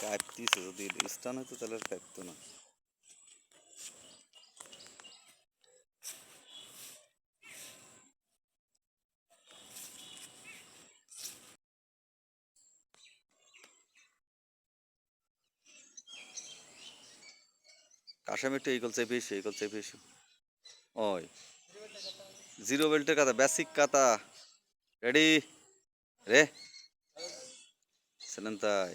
কাটতিছে যদি স্টান হতো তাহলে আর কাটতো না। কাশাম একটু এই চেপে এসো এই চেপে এসো ওই। জিরো বেল্টের কাতা বেসিক কাতা রেডি রে। সেলেন্তাই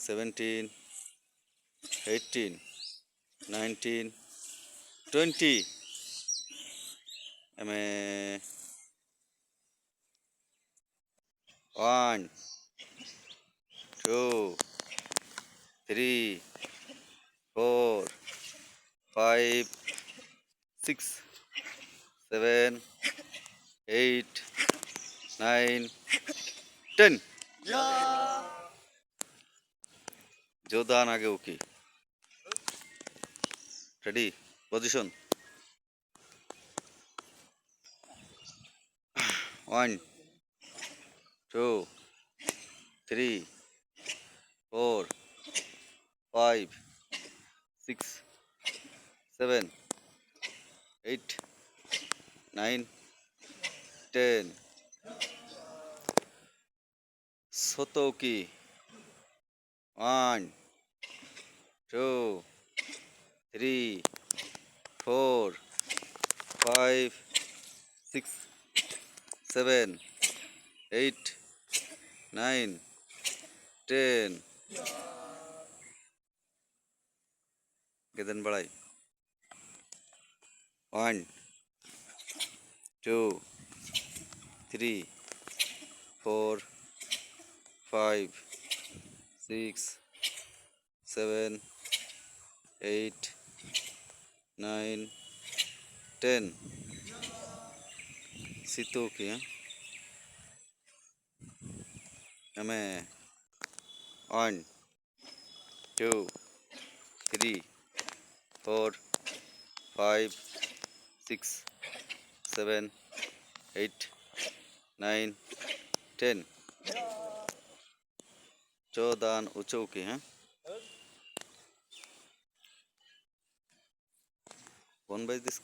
17 18 19 20 এম এ one two three four five six seven eight nine ten যোধান আগে okay ready position one two three four five six seven eight nine ten সতৌকি one two, three, four, five, six, seven, eight, nine, ten. গেদেন বাড়াই one two three four five six seven eight nine ten सीतों के हमें one two three four five six seven eight nine ten चौदह ऊँचों के हैं। One by this